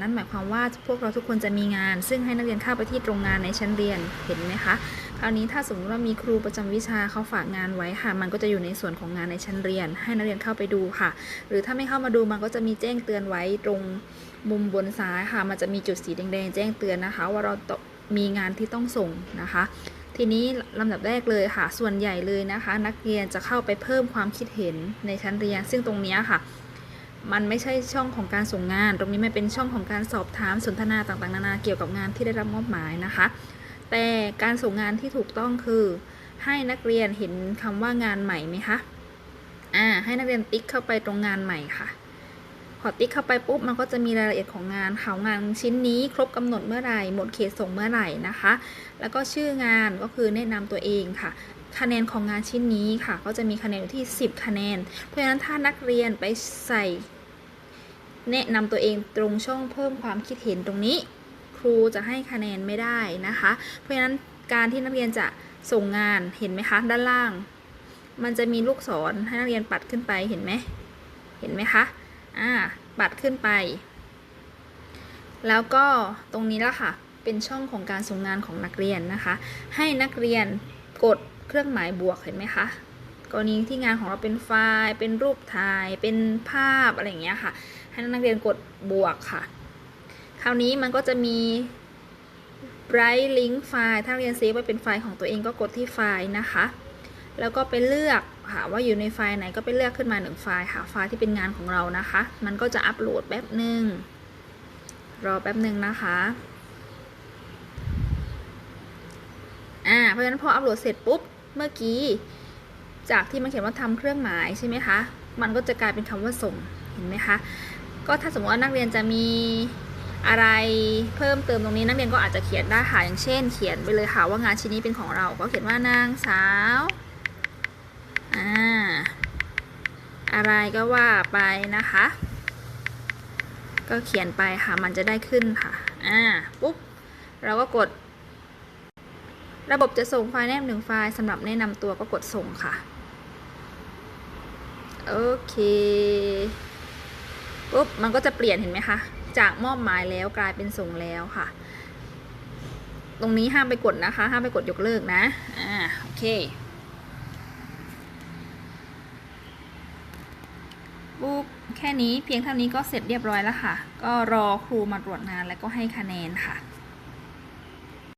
นั่นหมายความว่าพวกเราทุกคนจะมีงาน ซึ่งให้นักเรียนเข้าไปที่ตรงงานในชั้นเรียนเห็นไหมคะคราวนี้ถ้าสมมติว่ามีครูประจำวิชาเขาฝากงานไว้ค่ะ มันก็จะอยู่ในส่วนของงานในชั้นเรียน ให้นักเรียนเข้าไปดูค่ะ หรือถ้าไม่เข้ามาดูมันก็จะมีแจ้งเตือนไว้ตรงมุมบนซ้ายค่ะ มันจะมีจุดสีแดงๆ แจ้งเตือนนะคะ ว่าเราต้องมีงานที่ต้องส่งนะคะ ทีนี้ลำดับแรกเลยค่ะ ส่วนใหญ่เลยนะคะ นักเรียนจะเข้าไปเพิ่มความคิดเห็นในชั้นเรียน ซึ่งตรงนี้ค่ะ มันไม่ใช่ช่องของการส่งงาน ตรงนี้มันเป็นช่องของการสอบถามสนทนาต่างๆนานาเกี่ยวกับงานที่ได้รับมอบหมายนะคะ แต่การส่งงานที่ถูกต้องคือ ให้นักเรียนเห็นคำว่างานใหม่ไหมคะอ่าให้นักเรียนติ๊กเข้าไปตรงงานใหม่ค่ะพอติ๊กเข้าไปปุ๊บมันก็จะมีรายละเอียดของงานเขางานชิ้นนี้ครบกำหนดเมื่อไหร่หมดเขตส่งเมื่อไหร่นะคะ แล้วก็ชื่องานก็คือแนะนำตัวเองค่ะ คะแนนของงานชิ้นนี้ค่ะ ก็จะมีคะแนนอยู่ที่ 10 คะแนน เพราะฉะนั้นถ้านักเรียนไปใส่ แนะนำตัวเองตรงช่องเพิ่มความคิดเห็นตรงนี้ ครูจะให้คะแนนไม่ได้นะคะ เพราะฉะนั้นการที่นักเรียนจะส่งงานเห็นไหมคะ ด้านล่าง มันจะมีลูกศรให้นักเรียนปัดขึ้นไปเห็นไหมเห็นไหมคะอ่าปัดขึ้นไป แล้วก็ตรงนี้ละค่ะเป็นช่องของการส่งงานของนักเรียนนะคะ ให้นักเรียนกด เครื่องหมายบวกเห็นไหมคะกรณีที่งานของเราเป็นไฟล์เป็นรูปถ่าย เป็นภาพอะไรอย่างเงี้ยค่ะ ให้นักเรียนกดบวกค่ะ คราวนี้มันก็จะมี write link ไฟล์ถ้าเรียนเซฟไว้เป็นไฟล์ของตัวเองก็กดที่ไฟล์นะคะ แล้วก็ไปเลือกค่ะว่าอยู่ในไฟล์ไหนก็ไปเลือกขึ้นมาหนึ่งไฟล์ค่ะ ไฟล์ที่เป็นงานของเรานะคะ มันก็จะอัปโหลดแป๊บหนึ่งรอแป๊บหนึ่งนะคะอ่าเพราะฉะนั้นพออัปโหลดเสร็จปุ๊บ เมื่อกี้ จากที่มันเขียนว่าทำเครื่องหมายใช่ไหมคะ มันก็จะกลายเป็นคำว่าส่ง เห็นไหมคะ ก็ถ้าสมมติว่านักเรียนจะมีอะไรเพิ่มเติมตรงนี้นักเรียนก็อาจจะเขียนได้ค่ะอย่างเช่น เขียนไปเลยค่ะว่างานชิ้นนี้เป็นของเรา ก็เขียนว่านางสาวอ่าอะไรก็ว่าไปนะคะ ก็เขียนไปค่ะมันจะได้ขึ้นค่ะอ่าปุ๊บเราก็กด ระบบจะส่งไฟล์แนบหนึ่งไฟล์สำหรับแนะนำตัวก็กดส่งค่ะ โอเคปุ๊บมันก็จะเปลี่ยนเห็นไหมคะ จากมอบหมายแล้วกลายเป็นส่งแล้วค่ะ ตรงนี้ห้ามไปกดนะคะ ห้ามไปกดยกเลิกนะ อ่า โอเคปุ๊บแค่นี้เพียงเท่านี้ก็เสร็จเรียบร้อยแล้วค่ะ ก็รอครูมาตรวจงานแล้วก็ให้คะแนนค่ะ